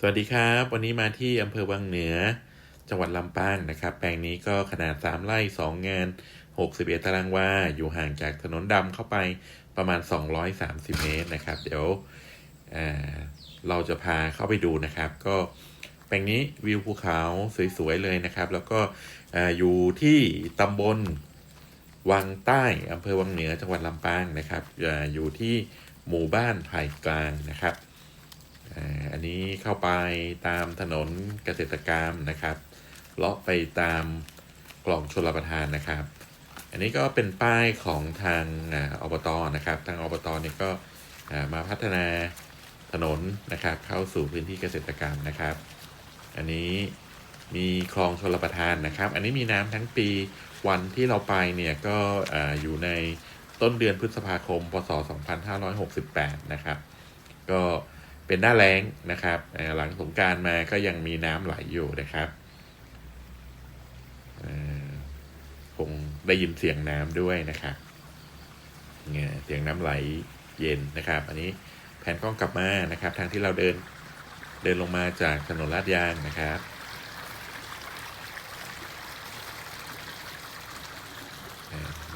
สวัสดีครับ วันนี้มาที่อำเภอวังเหนือ จังหวัดลำปางนะครับ แปลงนี้ก็ขนาด 3 ไร่ 2 งาน 61 ตารางวา อยู่ห่างจากถนนดำเข้าไปประมาณ 230 เมตรนะครับ เดี๋ยวเเราจะพาเข้าไปดูนะครับ ก็แปลงนี้วิวภูเขาสวย ๆ เลยนะครับ แล้วก็ออยู่ที่ตำบลวังใต้อำเภอวังเหนือจังหวัดลำปางนะครับออยู่ที่หมู่บ้านไผ่กลางนะครับ อันนี้เข้าไปตามถนนเกษตรกรรมนะครับเลาะไปตามกล่องชลประทานนะครับ อันนี้ก็เป็นป้ายของทางอ่าอบตนะครับ ทางอบตเนี่ยก็มาพัฒนาถนนนะครับ เข้าสู่พื้นที่เกษตรกรรมนะครับ อันนี้มีคลองชลประทานนะครับ อันนี้มีน้ำทั้งปีวันที่เราไปเนี่ยก็ออยู่ในต้นเดือนพฤษภาคม พศ 2568 นะครับ ก็ เป็นหน้าแล้งนะครับหลังสงการมาก็ยังมีน้ำไหลอยู่นะครับคงได้ยินเสียงน้ำด้วยนะครับเนี่ยเสียงน้ำไหลเย็นนะครับ อันนี้แผนกล้องกลับมานะครับ ทางที่เราเดินเดินลงมาจากถนนลาดยางนะครับ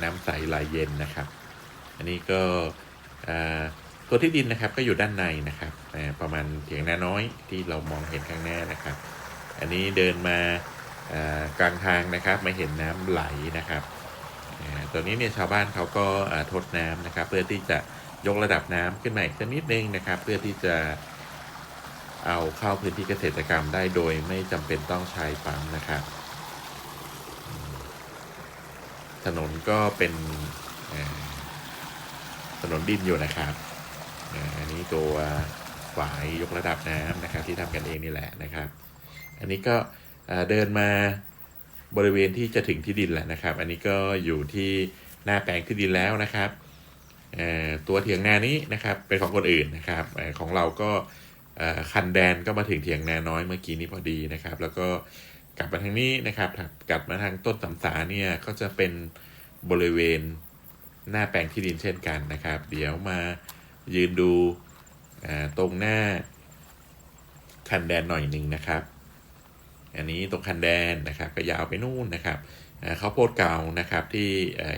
น้ำใสไหลเย็นนะครับ อันนี้ก็ อ่าตัวที่ดินนะครับก็อยู่ด้านในนะครับประมาณเถียงนาน้อยที่เรามองเห็นข้างหน้านะครับ อันนี้เดินมากลางทางนะครับมาเห็นน้ำไหลนะครับตัวนี้เนี่ยชาวบ้านเขาก็ทดน้ำนะครับ เพื่อที่จะยกระดับน้ำขึ้นมาอีกสักนิดนึงนะครับ เพื่อที่จะเอาเข้าพื้นที่เกษตรกรรมได้โดยไม่จำเป็นต้องใช้ปั๊มนะครับ ถนนก็เป็นถนนดินอยู่นะครับ อ่าอันนี้ตัวฝายยกระดับน้ำนะครับที่ทำกันเองนี่แหละนะครับ อันนี้ก็เดินมาบริเวณที่จะถึงที่ดินแล้วนะครับ อันนี้ก็อยู่ที่หน้าแปลงที่ดินแล้วนะครับตัวเถียงนานี้นะครับเป็นของคนอื่นนะครับอของเราก็คันแดนก็มาถึงเถียงนาน้อยเมื่อกี้นี้พอดีนะครับ แล้วก็กลับมาทางนี้นะครับ กลับมาทางต้นตำสาเนี่ยก็จะเป็นบริเวณหน้าแปลงที่ดินเช่นกันนะครับ เดี๋ยวมา ยืนดูตรงหน้าคันแดนหน่อยหนึ่งนะครับ อันนี้ตรงคันแดนนะครับก็ยาวไปนู่นนะครับอ่าข้าวโพดเก่านะครับที่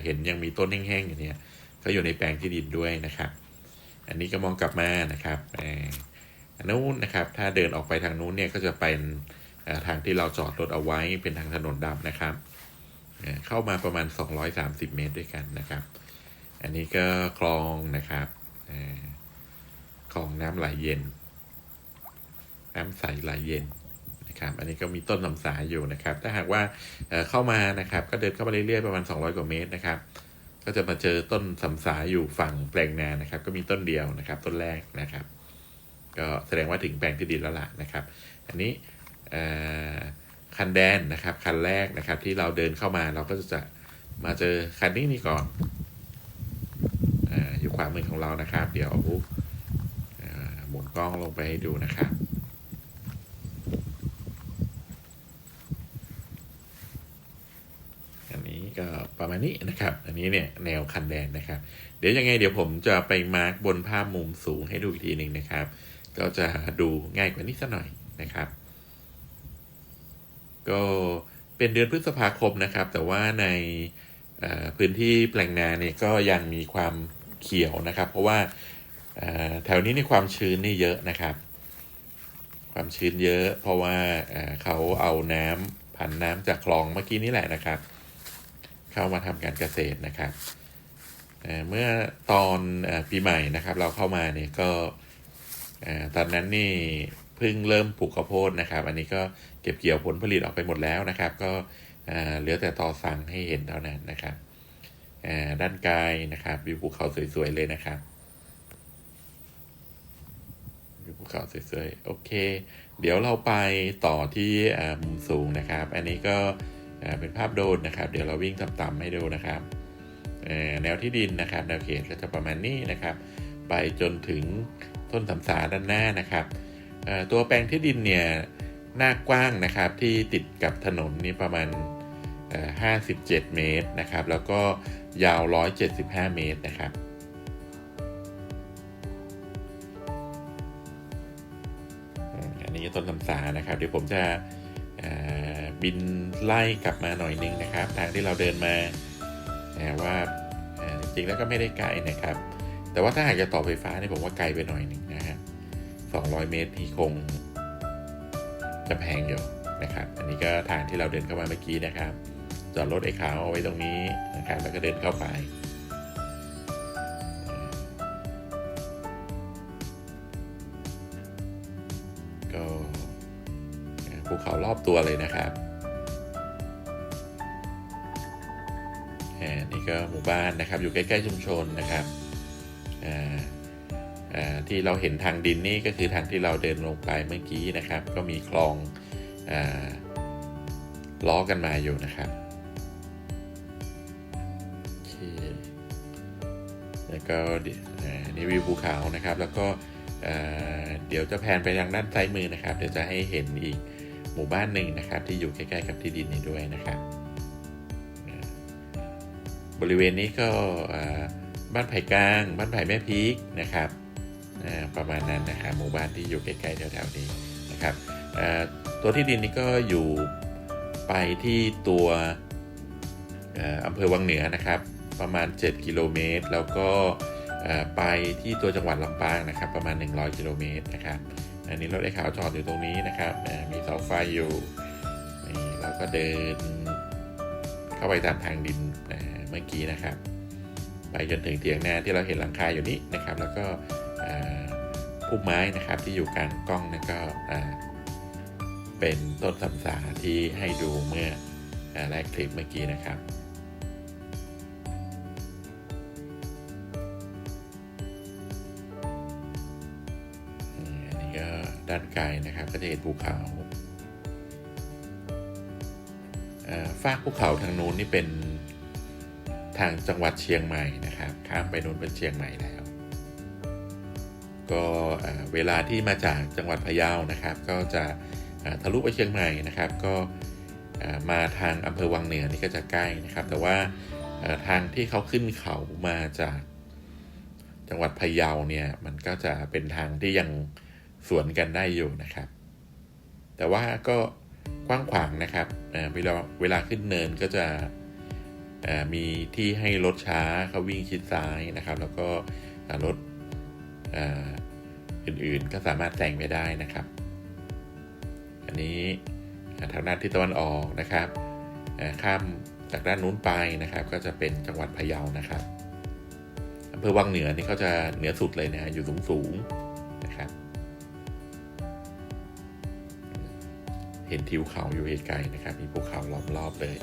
เห็นยังมีต้นแห้งๆอยู่เนี่ยก็อยู่ในแปลงที่ดินด้วยนะครับ อันนี้ก็มองกลับมานะครับอันนู้นนะครับถ้าเดินออกไปทางนู้นเนี่ยก็จะเป็นทางที่เราจอดรถเอาไว้เป็นทางถนนดำนะครับเข้ามาประมาณ 230 เมตรด้วยกันนะครับ อันนี้ก็คลองนะครับ อ่าคลองน้ำไหลเย็น น้ำใสไหลเย็นนะครับ อันนี้ก็มีต้นลำสายอยู่นะครับ ถ้าหากว่าเข้ามานะครับ ก็เดินเข้ามาเรื่อยๆประมาณ 200 กว่าเมตรนะครับ ก็จะมาเจอต้นสำสาอยู่ฝั่งแปลงนานะครับ ก็มีต้นเดียวนะครับ ต้นแรกนะครับ ก็แสดงว่าถึงแปลงที่ดินแล้วล่ะนะครับ อันนี้คันแดนนะครับ คันแรกนะครับที่เราเดินเข้ามาเราก็จะมาเจอคันนี้นี่ก่อน อยู่ขวามือของเรานะครับ เดี๋ยวอ่าหมุนกล้องลงไปให้ดูนะครับอันนี้ก็ประมาณนี้นะครับ อันนี้เนี่ยแนวคันแดนนะครับ เดี๋ยวยังไงเดี๋ยวผมจะไปมาร์กบนภาพมุมสูงให้ดูอีกทีหนึ่งนะครับ ก็จะดูง่ายกว่านี้สักหน่อยนะครับ ก็เป็นเดือนพฤษภาคมนะครับ แต่ว่าในพื้นที่แปลงนาเนี่ยก็ยังมีความ เขียวนะครับ เพราะว่าแถวนี้ในความชื้นนี่เยอะนะครับ ความชื้นเยอะ เพราะว่าเเขาเอาน้ำผันน้ำจากคลองเมื่อกี้นี่แหละนะครับ เข้ามาทำการเกษตรนะครับเเมื่อตอนอปีใหม่นะครับ เราเข้ามาเนี่ยก็อตอนนั้นนี่เพิ่งเริ่มปลูกข้าวโพดนะครับ อันนี้ก็เก็บเกี่ยวผลผลิตออกไปหมดแล้วนะครับ ก็เหลือแต่ต่อสั่งให้เห็นเท่านั้นนะครับ ด้านกายนะครับวิวภูเขาสวยๆเลยนะครับวิวภูเขาสวยๆโอเค เดี๋ยวเราไปต่อที่มุมสูงนะครับ อันนี้ก็เป็นภาพโดนนะครับ เดี๋ยวเราวิ่งต่ำๆให้ดูนะครับแนวที่ดินนะครับแนวเขตก็จะประมาณนี้นะครับ ไปจนถึงต้นสำสาด้านหน้านะครับตัวแปลงที่ดินเนี่ยหน้ากว้างนะครับที่ติดกับถนนนี่ประมาณ 57 เมตรนะครับ แล้วก็ ยาว 175 เมตรนะครับ อันนี้ต้นลำสานะครับ เดี๋ยวผมจะบินไล่กลับมาหน่อยนึงนะครับ ทางที่เราเดินมาอ่ว่าจริงแล้วก็ไม่ได้ไกลนะครับ แต่ว่าถ้าหากจะต่อไฟฟ้าเนี่ยผมว่าไกลไปหน่อยนึงนะฮะ200 เมตรที่คงจะแพงอยู่นะครับ อันนี้ก็ทางที่เราเดินเข้ามาเมื่อกี้นะครับ จอดรถไอ้ขาวเอาไว้ตรงนี้นะครับแล้วก็เดินเข้าไปก็ภูเขารอบตัวเลยนะครับนี่ก็หมู่บ้านนะครับ อยู่ใกล้ๆชุมชนนะครับอ่าอ่าที่เราเห็นทางดินนี่ก็คือทางที่เราเดินลงไปเมื่อกี้นะครับ ก็มีคลองอ่าล้อกันมาอยู่นะครับ แล้วก็เดี๋ยวอ่านี่วิวภูเขานะครับ แล้วก็เดี๋ยวจะแพนไปทางด้านซ้ายมือนะครับ เดี๋ยวจะให้เห็นอีกหมู่บ้านหนึ่งนะครับ ที่อยู่ใกล้ๆกับที่ดินนี้ด้วยนะครับ บริเวณนี้ก็บ้านไผ่กลาง บ้านไผ่แม่พีกนะครับประมาณนั้นนะครับหมู่บ้านที่อยู่ใกล้ๆแถวๆนี้นะครับตัวที่ดินนี้ก็อยู่ไปที่ตัวอำเภอวังเหนือนะครับ ประมาณ 7 กิโลเมตร แล้วก็ไปที่ตัวจังหวัดลำปางนะครับ ประมาณ 100 กิโลเมตรนะครับ อันนี้รถไอ้ขาวจอดอยู่ตรงนี้นะครับ มีเสาไฟอยู่นี่เราก็เดิน เข้าไปตามทางดินเมื่อกี้นะครับ ไปจนถึงเถียงนาที่เราเห็นหลังคาอยู่นี้นะครับ แล้วก็อ่าพุ่มไม้นะครับที่อยู่กลางกล้องนั่นก็เป็นต้นสำสาที่ให้ดูเมื่อแรกคลิปเมื่อกี้นะครับ ด้านไกลนะครับก็จะเห็นภูเขาฟากภูเขาทางนู้นนี่เป็นทางจังหวัดเชียงใหม่นะครับ ข้ามไปนู้นเป็นเชียงใหม่แล้ว ก็เวลาที่มาจากจังหวัดพะเยานะครับ ก็จะทะลุไปเชียงใหม่นะครับ ก็มาทางอำเภอวังเหนือนี่ก็จะใกล้นะครับ แต่ว่าทางที่เขาขึ้นเขามาจากจังหวัดพะเยาเนี่ยมันก็จะเป็นทางที่ยัง สวนกันได้อยู่นะครับ แต่ว่าก็กว้างขวางนะครับเวลาเวลาขึ้นเนินก็จะมีที่ให้รถช้าเขาวิ่งชิดซ้ายนะครับ แล้วก็รถอื่นๆก็สามารถแซงไปได้นะครับ อันนี้ทางด้านทิศตะวันออกนะครับข้ามจากด้านนู้นไปนะครับ ก็จะเป็นจังหวัดพะเยานะครับอำเภอวังเหนือนี่เขาจะเหนือสุดเลยนะฮะอยู่สูงสูง เห็นทิวเขาอยู่ไกลๆนะครับ มีภูเขาล้อมรอบเลย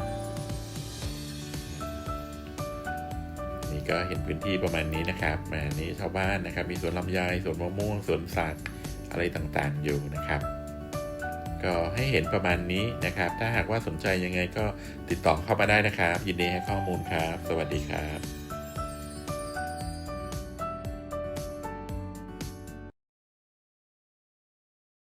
นี่ก็เห็นพื้นที่ประมาณนี้นะครับมานี้ชาวบ้านนะครับ มีสวนลำไยสวนมะม่วงสวนสัตว์อะไรต่างๆอยู่นะครับ ก็ให้เห็นประมาณนี้นะครับ ถ้าหากว่าสนใจยังไงก็ติดต่อเข้ามาได้นะครับ ยินดีให้ข้อมูลครับ สวัสดีครับ